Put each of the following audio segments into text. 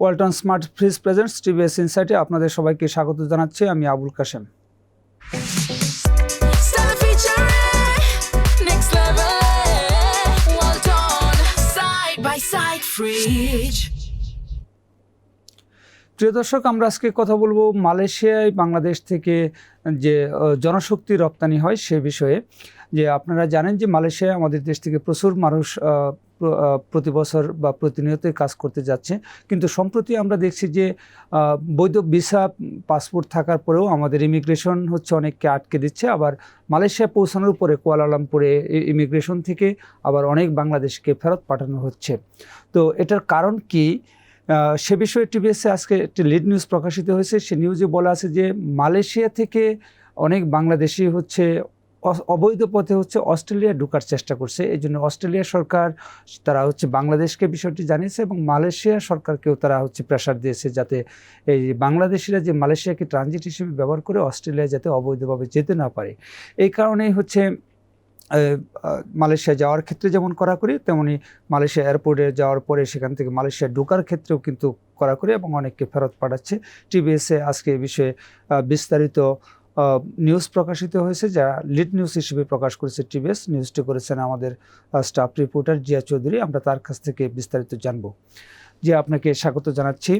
Walton smart fridge presents TVS ইনসাইটে আপনাদের সবাইকে স্বাগত জানাচ্ছি আমি আবুল কাশেম. প্রিয় দর্শক আমরা আজকে কথা বলব মালয়েশিয়ায় বাংলাদেশ থেকে যে জনশক্তি রপ্তানি হয় সে বিষয়ে যে আপনারা জানেন যে মালয়েশিয়ায় আমাদের দেশ থেকে প্রচুর মানুষ প্রতি বছর বা প্রতিনিয়তই কাজ করতে যাচ্ছে। কিন্তু সম্প্রতি আমরা দেখছি যে বৈধ ভিসা পাসপোর্ট থাকার পরেও আমাদের ইমিগ্রেশন হচ্ছে অনেককে আটকে দিচ্ছে। আবার মালয়েশিয়া পৌঁছানোর পরে কুয়ালালামপুরে ইমিগ্রেশন থেকে আবার অনেক বাংলাদেশকে ফেরত পাঠানো হচ্ছে। তো এটার কারণ কি? সে বিষয়ে টিভিএসে আজকে একটি লিড নিউজ প্রকাশিত হয়েছে। সে নিউজে বলা আছে যে, মালয়েশিয়া থেকে অনেক বাংলাদেশি হচ্ছে অবৈধ পথে হচ্ছে অস্ট্রেলিয়া ঢোকার চেষ্টা করছে। এই জন্য অস্ট্রেলিয়া সরকার তারা হচ্ছে বাংলাদেশকে বিষয়টি জানিয়েছে এবং মালয়েশিয়া সরকারকেও তারা হচ্ছে প্রেশার দিয়েছে যাতে এই বাংলাদেশিরা যে মালয়েশিয়াকে ট্রানজিট হিসেবে ব্যবহার করে অস্ট্রেলিয়া যাতে অবৈধভাবে যেতে না পারে। এই কারণেই হচ্ছে মালয়েশিয়া যাওয়ার ক্ষেত্রে যেমন করা করি তেমনি মালয়েশিয়া এয়ারপোর্টে যাওয়ার পরে সেখান থেকে মালয়েশিয়া ঢোকার ক্ষেত্রেও কিন্তু করা করি এবং অনেককে ফেরত পাঠাচ্ছে। টিবিএসে আজকে এ বিষয়ে বিস্তারিত নিউজ প্রকাশিত হয়েছে, যা লিড নিউজ হিসেবে প্রকাশ করেছে টিভিএস নিউজটি করেছেন আমাদের স্টাফ রিপোর্টার জিয়া চৌধুরী। আমরা তার কাছ থেকে বিস্তারিত জানব। যে আপনাকে স্বাগত জানাচ্ছি।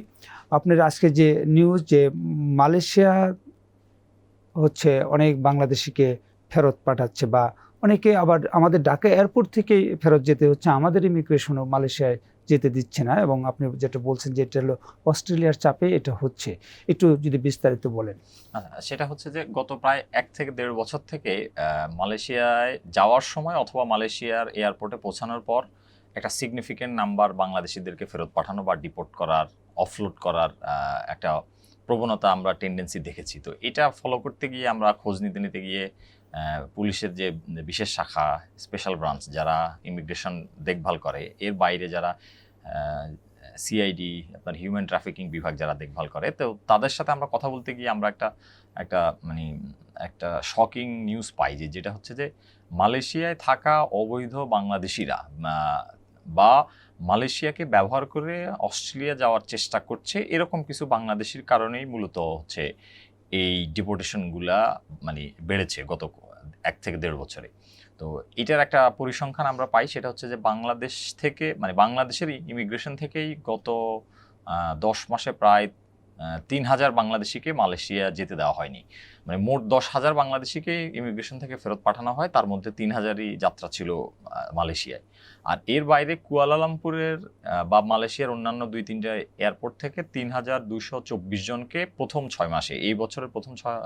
আপনার আজকে যে নিউজ যে মালয়েশিয়া হচ্ছে, অনেক বাংলাদেশিকে ফেরত পাঠাচ্ছে বা অনেকে আবার আমাদের ঢাকা এয়ারপোর্ট থেকেই ফেরত যেতে হচ্ছে, আমাদের ইমিগ্রেশনও মালয়েশিয়ায় যেতে দিচ্ছে না এবং আপনি যেটা বলছেন যে এটা হলো অস্ট্রেলিয়ার চাপে এটা হচ্ছে। একটু যদি বিস্তারিত বলেন। সেটা হচ্ছে যে গত প্রায় এক থেকে দেড় বছর থেকে মালয়েশিয়ায় যাওয়ার সময় অথবা মালয়েশিয়ার এয়ারপোর্টে পৌঁছানোর পর একটা সিগনিফিকেন্ট নাম্বার বাংলাদেশিদেরকে ফেরত পাঠানো বা ডিপোর্ট করার অফলোড করার একটা প্রবণতা আমরা টেন্ডেন্সি দেখেছি। তো এটা ফলো করতে গিয়ে আমরা খোঁজ নিতে নিতে গিয়ে পুলিশের যে বিশেষ শাখা স্পেশাল ব্রাঞ্চ যারা ইমিগ্রেশন দেখভাল করে, এর বাইরে যারা সিআইডি আপনার হিউম্যান ট্রাফিকিং বিভাগ যারা দেখভাল করে, তো তাদের সাথে আমরা কথা বলতে গিয়ে আমরা একটা একটা মানে একটা শকিং নিউজ পাই যে, যেটা হচ্ছে যে, মালয়েশিয়ায় থাকা অবৈধ বাংলাদেশিরা বা মালয়েশিয়াকে ব্যবহার করে অস্ট্রেলিয়া যাওয়ার চেষ্টা করছে, এরকম কিছু বাংলাদেশির কারণেই মূলত হচ্ছে এই ডিপোর্টেশনগুলা মানে বেড়েছে গত এক থেকে দেড় বছরে। তো এটার একটা পরিসংখ্যান আমরা পাই, সেটা হচ্ছে যে বাংলাদেশ থেকে মানে বাংলাদেশের ইমিগ্রেশন থেকেই গত দশ মাসে প্রায় তিন হাজার বাংলাদেশিকে মালয়েশিয়া যেতে দেওয়া হয়নি। মানে মোট দশ হাজার বাংলাদেশিকে ইমিগ্রেশন থেকে ফেরত পাঠানো হয়, তার মধ্যে তিন হাজারই যাত্রা ছিল মালয়েশিয়ায়। আর এর বাইরে কুয়ালালামপুরের বা মালয়েশিয়ার অন্যান্য দুই তিনটা এয়ারপোর্ট থেকে তিন হাজার দুশো চব্বিশ জনকে প্রথম ছয় মাসে, এই বছরের প্রথম ছয়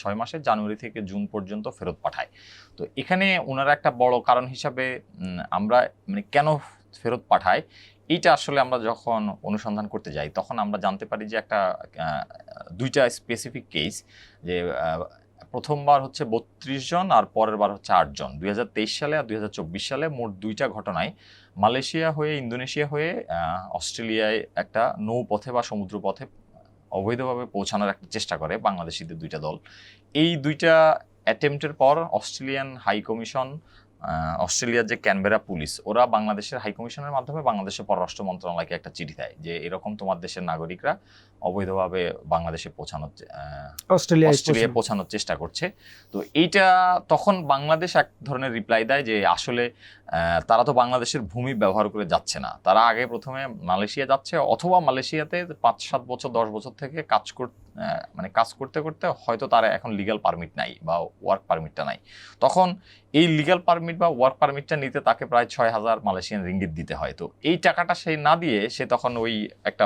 ছয় মাসে জানুয়ারি থেকে জুন পর্যন্ত ফেরত পাঠায়। তো এখানে ওনারা একটা বড় কারণ হিসাবে আমরা মানে কেন ফেরত পাঠায় এইটা আসলে আমরা যখন অনুসন্ধান করতে যাই, তখন আমরা জানতে পারি যে একটা দুইটা স্পেসিফিক কেস যে প্রথমবার হচ্ছে বত্রিশ জন আর পরের বার হচ্ছে আটজন দুই হাজার তেইশ সালে আর দুই হাজার চব্বিশ সালে মোট দুইটা ঘটনায় মালয়েশিয়া হয়ে, ইন্দোনেশিয়া হয়ে অস্ট্রেলিয়ায় একটা নৌপথে বা সমুদ্রপথে অবৈধভাবে পৌঁছানোর একটা চেষ্টা করে বাংলাদেশিদের দুইটা দল। এই দুইটা অ্যাটেম্পটের পর অস্ট্রেলিয়ান হাই কমিশন অস্ট্রেলিয়ার যে ক্যানবেরা পুলিশ ওরা বাংলাদেশের হাইকমিশনের মাধ্যমে বাংলাদেশের পররাষ্ট্র মন্ত্রণালয়কে একটা চিঠি দেয় যে এরকম তোমার দেশের নাগরিকরা অবৈধভাবে বাংলাদেশে পৌঁছানোর অস্ট্রেলিয়া অস্ট্রেলিয়ায় পৌঁছানোর চেষ্টা করছে। তো এইটা তখন বাংলাদেশ এক ধরনের রিপ্লাই দেয় যে আসলে আহ, তারা তো বাংলাদেশের ভূমি ব্যবহার করে যাচ্ছে না। তারা আগে প্রথমে মালয়েশিয়া যাচ্ছে অথবা মালয়েশিয়াতে পাঁচ সাত বছর দশ বছর থেকে কাজ কর আহ, মানে কাজ করতে করতে হয়তো তারা এখন লিগ্যাল পারমিট নাই বা ওয়ার্ক পারমিটটা নাই। তখন এই লিগ্যাল পারমিট বা ওয়ার্ক পারমিটটা নিতে তাকে প্রায় ছয় হাজার মালয়েশিয়ান রিঙ্গিত দিতে হয়। তো এই টাকাটা সে না দিয়ে সে তখন ওই একটা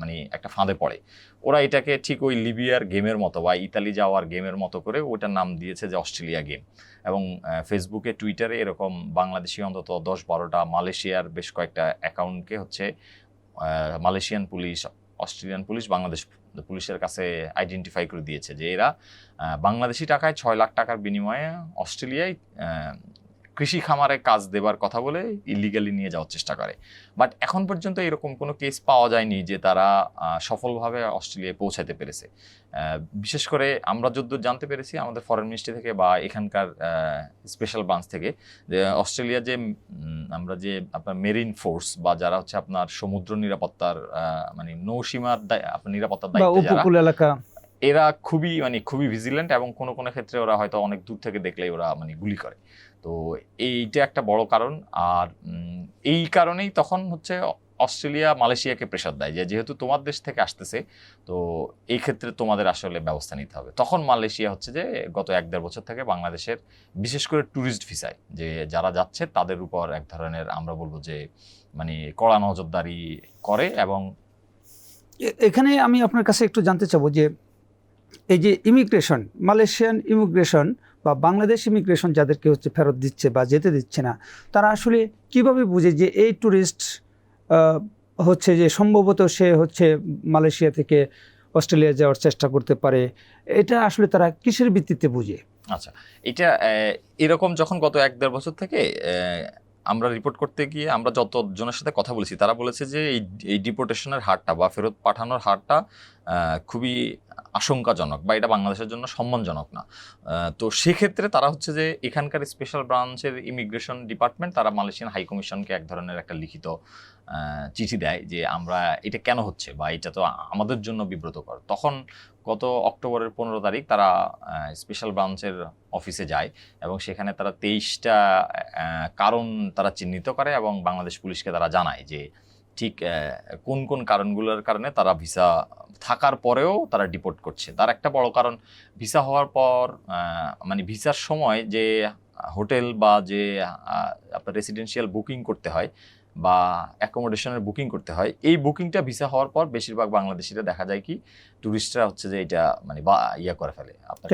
মানে একটা ফাঁদে পড়ে। ওরা এটাকে ঠিক ওই লিবিয়ার গেমের মতো বা ইতালি যাওয়ার গেমের মতো করে ওটার নাম দিয়েছে যে অস্ট্রেলিয়া গেম। এবং ফেসবুকে, টুইটারে এরকম বাংলাদেশি অন্তত দশ বারোটা মালয়েশিয়ার বেশ কয়েকটা অ্যাকাউন্টকে হচ্ছে Malaysian police Australian police Bangladesh পুলিশের কাছে আইডেন্টিফাই করে দিয়েছে যে এরা বাংলাদেশি টাকায় ছয় লাখ টাকার বিনিময়ে অস্ট্রেলিয়ায় কৃষি খামারে কাজ দেবার কথা বলে ইলিগালি নিয়ে যাওয়ার চেষ্টা করে। বাট এখন পর্যন্ত এরকম কোনো কেস পাওয়া যায়নি যে তারা সফলভাবে অস্ট্রেলিয়ায় পৌঁছাতে পেরেছে। বিশেষ করে আমরা যদ্দূর জানতে পেরেছি আমাদের ফরেন মিনিস্ট্রি থেকে বা এখানকার স্পেশাল ব্রাঞ্চ থেকে যে অস্ট্রেলিয়া যে আমরা যে আপনার মেরিন ফোর্স বা যারা হচ্ছে আপনার সমুদ্র নিরাপত্তার মানে নৌসীমার আপনার নিরাপত্তার দায়িত্বে যারা এরা খুবই মানে খুবই ভিজিলেন্ট এবং কোনো কোনো ক্ষেত্রে ওরা হয়তো অনেক দূর থেকে দেখলেই ওরা মানে গুলি করে। তো এইটা একটা বড় কারণ। আর এই কারণেই তখন হচ্ছে অস্ট্রেলিয়া মালয়েশিয়াকে প্রেশার দেয় যে, যেহেতু তোমার দেশ থেকে আসতেছে, তো এই ক্ষেত্রে তোমাদের আসলে ব্যবস্থা নিতে হবে। তখন মালয়েশিয়া হচ্ছে যে, গত এক দেড় বছর থেকে বাংলাদেশের বিশেষ করে ট্যুরিস্ট ভিসায় যে যারা যাচ্ছে তাদের উপর এক ধরনের আমরা বলব যে মানে কড়া নজরদারি করে এবং এখানে আমি আপনার কাছে একটু জানতে চাবো যে এই যে ইমিগ্রেশন, মালয়েশিয়ান ইমিগ্রেশন বা বাংলাদেশ ইমিগ্রেশন যাদেরকে হচ্ছে ফেরত দিচ্ছে বা যেতে দিচ্ছে না, তারা আসলে কীভাবে বুঝে যে এই ট্যুরিস্ট হচ্ছে যে সম্ভবত সে হচ্ছে মালয়েশিয়া থেকে অস্ট্রেলিয়া যাওয়ার চেষ্টা করতে পারে, এটা আসলে তারা কিসের ভিত্তিতে বুঝে? আচ্ছা এটা এরকম যখন গত এক দেড় বছর থেকে আমরা রিপোর্ট করতে গিয়ে আমরা যতজনের সাথে কথা বলেছি, তারা বলেছে যে এই ডিপোর্টেশনের হারটা বা ফেরত পাঠানোর হারটা খুবই আশঙ্কাজনক বা এটা বাংলাদেশের জন্য সম্মানজনক না। তো সেক্ষেত্রে তারা হচ্ছে যে এখানকার স্পেশাল ব্রাঞ্চের ইমিগ্রেশন ডিপার্টমেন্ট তারা মালয়েশিয়ান হাই কমিশনকে এক ধরনের একটা লিখিত চিঠি দেয় যে আমরা এটা কেন হচ্ছে বা এটা তো আমাদের জন্য বিব্রতকর। তখন গত অক্টোবরের পনেরো তারিখ তারা স্পেশাল ব্রাঞ্চের অফিসে যায় এবং সেখানে তারা তেইশটা কারণ তারা চিহ্নিত করে এবং বাংলাদেশ পুলিশকে তারা জানায় যে ঠিক কোন কোন কারণগুলোর কারণে তারা ভিসা থাকার পরেও তারা ডিপোর্ট করছে। তার একটা বড় কারণ, ভিসা হওয়ার পর মানে ভিসার সময় যে হোটেল বা যে আপনার রেসিডেন্সিয়াল বুকিং করতে হয় বা অ্যাকোমোডেশনের বুকিং করতে হয়। এই বুকিংটা ভিসা হওয়ার পর বেশিরভাগ বাংলাদেশিরা দেখা যায় কি টুরিস্টরা হচ্ছে যে এটা মানে বা ইয়া করে ফেলে আপনার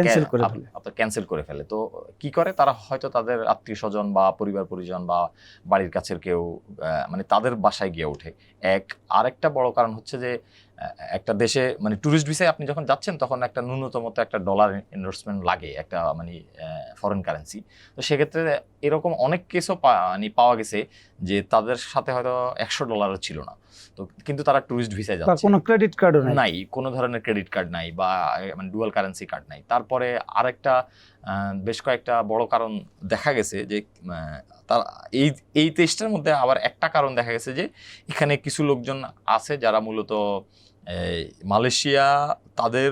ক্যান্সেল করে ফেলে। তো কি করে? তারা হয়তো তাদের আত্মীয় স্বজন বা পরিবার পরিজন বা বাড়ির কাছের কেউ মানে তাদের বাসায় গিয়ে ওঠে। এক আরেকটা বড় কারণ হচ্ছে যে একটা দেশে মানে ট্যুরিস্ট ভিসায় আপনি যখন যাচ্ছেন তখন একটা ন্যূনতম তো একটা ডলার ইনভেস্টমেন্ট লাগে একটা মানে ফরেন কারেন্সি তো সেক্ষেত্রে এরকম অনেক কেসও মানে পাওয়া গেছে যে তাদের সাথে হয়তো একশো ডলারও ছিল না। তো কিন্তু তারা ট্যুরিস্ট ভিসায় যাচ্ছে। কোনো ক্রেডিট কার্ডও নাই? কোনো ধরনের ক্রেডিট কার্ড নাই বা মানে ডুয়াল কারেন্সি কার্ড নাই। তারপরে আরেকটা বেশ কয়েকটা বড় কারণ দেখা গেছে যে তার এই এই তেইশটার মধ্যে আবার একটা কারণ দেখা গেছে যে এখানে কিছু লোকজন আছে যারা মূলত মালয়েশিয়া তাদের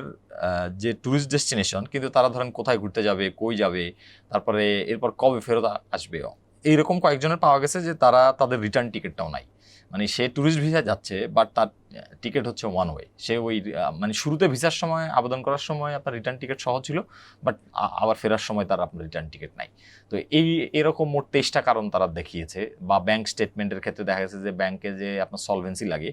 যে ট্যুরিস্ট ডেস্টিনেশন কিন্তু তারা ধরেন কোথায় ঘুরতে যাবে কই যাবে তারপরে এরপর কবে ফেরত আসবে? এইরকম কয়েকজনের পাওয়া গেছে যে তারা তাদের রিটার্ন টিকিটটাও নাই। মানে সে ট্যুরিস্ট ভিসা যাচ্ছে বাট তার টিকিট হচ্ছে ওয়ান ওয়ে সে ওই মানে শুরুতে ভিসার সময়, আবেদন করার সময় আপনার রিটার্ন টিকিট সহ ছিল বাট আবার ফেরার সময় তার আপনার রিটার্ন টিকিট নাই। তো এই, এরকম মোট তেইশটা কারণ তারা দেখিয়েছে, বা ব্যাংক স্টেটমেন্টের ক্ষেত্রে দেখা গেছে যে ব্যাংকে যে আপনার সলভেন্সি লাগে,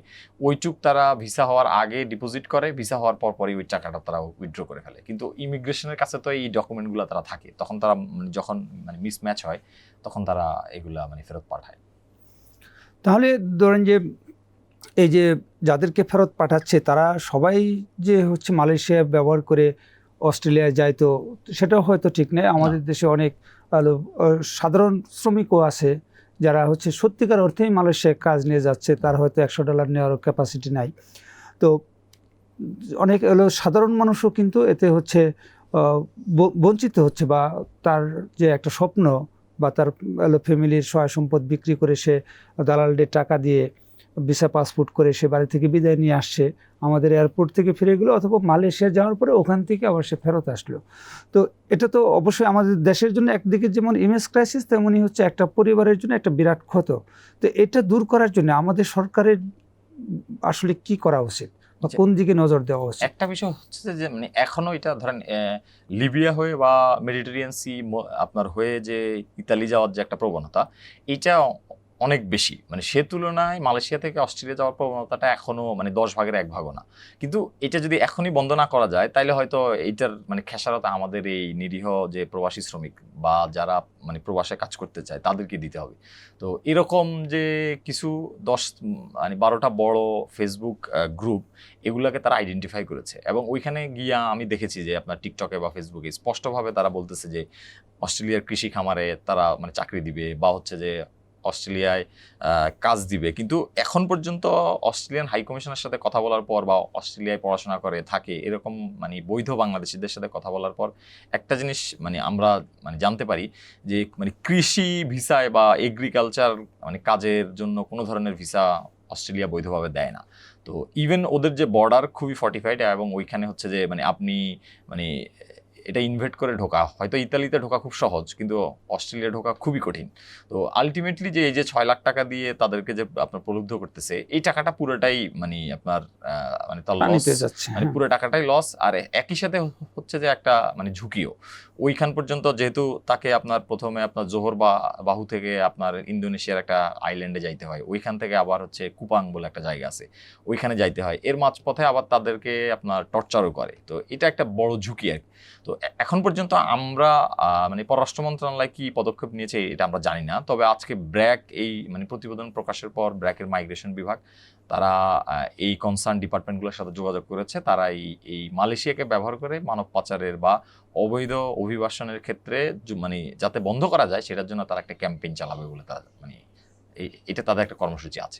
ওইটুক তারা ভিসা হওয়ার আগে ডিপোজিট করে ভিসা হওয়ার পর পরই ওই টাকাটা তারা উইথড্র করে ফেলে। কিন্তু ইমিগ্রেশনের কাছে তো এই ডকুমেন্টগুলো তারা থাকে। তখন তারা মানে যখন মানে মিসম্যাচ হয়, তখন তারা এগুলা মানে ফেরত পাঠায়। তাহলে ধরেন যে এই যে যাদেরকে ফেরত পাঠাচ্ছে তারা সবাই যে হচ্ছে মালয়েশিয়া ব্যবহার করে অস্ট্রেলিয়া যায় তো সেটাও হয়তো ঠিক নেই আমাদের দেশে অনেক সাধারণ শ্রমিকও আছে যারা হচ্ছে সত্যিকার অর্থেই মালয়েশিয়ায় কাজ নিয়ে যাচ্ছে তার হয়তো একশো ডলার নেওয়ার ক্যাপাসিটি নাই। তো অনেক হলো সাধারণ মানুষও কিন্তু এতে হচ্ছে বঞ্চিত হচ্ছে বা তার যে একটা স্বপ্ন বা তার ফ্যামিলির সহায় সম্পদ বিক্রি করে সে দালালদের টাকা দিয়ে ভিসা পাসপোর্ট করে সে বাড়ি থেকে বিদায় নিয়ে আসছে আমাদের এয়ারপোর্ট থেকে ফিরে গেলো অথবা মালয়েশিয়া যাওয়ার পরে ওখান থেকে আবার সে ফেরত আসলো। তো এটা তো অবশ্যই আমাদের দেশের জন্য একদিকে যেমন ইমেজ ক্রাইসিস তেমনই হচ্ছে একটা পরিবারের জন্য একটা বিরাট ক্ষত। তো এটা দূর করার জন্য আমাদের সরকারের আসলে কি করা উচিত? বা। কোন দিকে নজর দেওয়া উচিত একটা বিষয় হচ্ছে যে মানে এখনও এটা ধরেন লিবিয়া হয়ে বা মেডিটেরিয়ান সি আপনার হয়ে যে ইতালি যাওয়ার যে একটা প্রবণতা এটা অনেক বেশি। মানে সে তুলনায় মালয়েশিয়া থেকে অস্ট্রেলিয়া যাওয়ার প্রবণতাটা এখনও মানে দশ ভাগের এক ভাগও না। কিন্তু এটা যদি এখনই বন্ধ না করা যায় তাহলে হয়তো এইটার মানে খেসারত আমাদের এই নিরীহ যে প্রবাসী শ্রমিক বা যারা মানে প্রবাসে কাজ করতে চায়, তাদেরকে দিতে হবে। তো এরকম যে কিছু দশ মানে বারোটা বড় ফেসবুক গ্রুপ এগুলাকে তারা আইডেন্টিফাই করেছে। এবং ওইখানে গিয়া আমি দেখেছি যে আপনার টিকটকে বা ফেসবুকে স্পষ্টভাবে তারা বলতেছে যে অস্ট্রেলিয়ার কৃষি খামারে তারা মানে চাকরি দিবে বা হচ্ছে যে অস্ট্রেলিয়ায় কাজ দিবে। কিন্তু এখন পর্যন্ত অস্ট্রেলিয়ান হাই কমিশনের সাথে কথা বলার পর বা অস্ট্রেলিয়ায় পড়াশোনা করে থাকে, এরকম মানে বৈধ বাংলাদেশিদের সাথে কথা বলার পর একটা জিনিস মানে আমরা মানে জানতে পারি যে মানে কৃষি ভিসায় বা এগ্রিকালচার মানে কাজের জন্য কোনো ধরনের ভিসা অস্ট্রেলিয়া বৈধভাবে দেয় না। তো ইভেন ওদের যে বর্ডার খুবই ফর্টিফাইড এবং ওইখানে হচ্ছে যে মানে আপনি মানে এটা ইনভেট করে ঢোকা। হয়তো ইতালিতে ঢোকা খুব সহজ কিন্তু অস্ট্রেলিয়া ঢোকা খুবই কঠিন। তো আলটিমেটলি যে এই যে ছয় লাখ টাকা দিয়ে তাদেরকে যে আপনার প্রলুব্ধ করতেছে এই টাকাটা পুরোটাই মানে আপনার মানে তার লস মানে হ্যাঁ। পুরো টাকাটাই লস আর একই সাথে হচ্ছে যে একটা মানে ঝুঁকিও। ওইখান পর্যন্ত যেহেতু তাকে আপনার প্রথমে আপনার জোহর বা বাহু থেকে আপনার ইন্দোনেশিয়ার একটা আইল্যান্ডে যাইতে হয় ওইখান থেকে আবার হচ্ছে কুপাং বলে একটা জায়গা আছে ওইখানে যাইতে হয়। এর মাঝপথে আবার তাদেরকে আপনার টর্চারও করে। তো এটা একটা বড় ঝুঁকি আর তো এখন পর্যন্ত আমরা মানে পররাষ্ট্র মন্ত্রণালয় কি পদক্ষেপ নিয়েছে এটা আমরা জানি না। তবে আজকে ব্র্যাক এই মানে প্রতিবেদন প্রকাশের পর ব্র্যাকের মাইগ্রেশন বিভাগ, তারা এই কনসার্ন ডিপার্টমেন্টগুলোর সাথে যোগাযোগ করেছে। তারা এই এই মালয়েশিয়াকে ব্যবহার করে মানব পাচারের বা অবৈধ অভিবাসনের ক্ষেত্রে মানে যাতে বন্ধ করা যায়, সেটার জন্য তারা একটা ক্যাম্পেইন চালাবে বলে তার মানে এটা তাদের একটা কর্মসূচি আছে।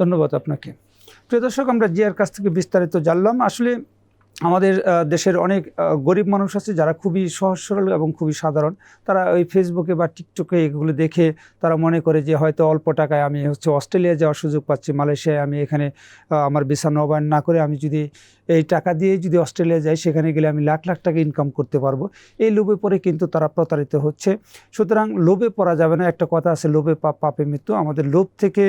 ধন্যবাদ আপনাকে। প্রিয় দর্শক, আমরা জিয়ার কাছ থেকে বিস্তারিত জানলাম। আসলে আমাদের দেশের অনেক গরিব মানুষ আছে যারা খুবই সহজ, সরল এবং খুবই সাধারণ। তারা ওই ফেসবুকে বা টিকটকে এগুলো দেখে তারা মনে করে যে হয়তো অল্প টাকায় আমি হচ্ছে অস্ট্রেলিয়া যাওয়ার সুযোগ পাচ্ছি, মালয়েশিয়ায় আমি এখানে আমার ভিসা নবায়ন না করে আমি যদি এই টাকা দিয়ে যদি অস্ট্রেলিয়া যাই সেখানে গেলে আমি লাখ লাখ টাকা ইনকাম করতে পারব। এই লোভে পড়ে কিন্তু তারা প্রতারিত হচ্ছে। সুতরাং লোভে পড়া যাবে না। একটা কথা আছে, লোভে পাপ পাপে মৃত্যু। আমাদের লোভ থেকে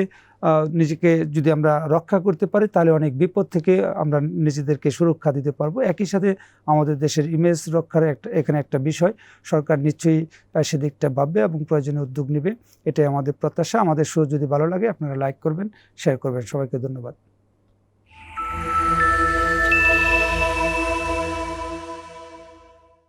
নিজেকে যদি আমরা রক্ষা করতে পারি, তাহলে অনেক বিপদ থেকে আমরা নিজেদেরকে সুরক্ষা দিতে পারব। একই সাথে আমাদের দেশের ইমেজ রক্ষার একটা, এখানে একটা বিষয়, সরকার নিশ্চয়ই সেদিকটা ভাববে এবং প্রয়োজনীয় উদ্যোগ নেবে। এটাই আমাদের প্রত্যাশা। আমাদের শো যদি ভালো লাগে, আপনারা লাইক করবেন শেয়ার করবেন। সবাইকে ধন্যবাদ।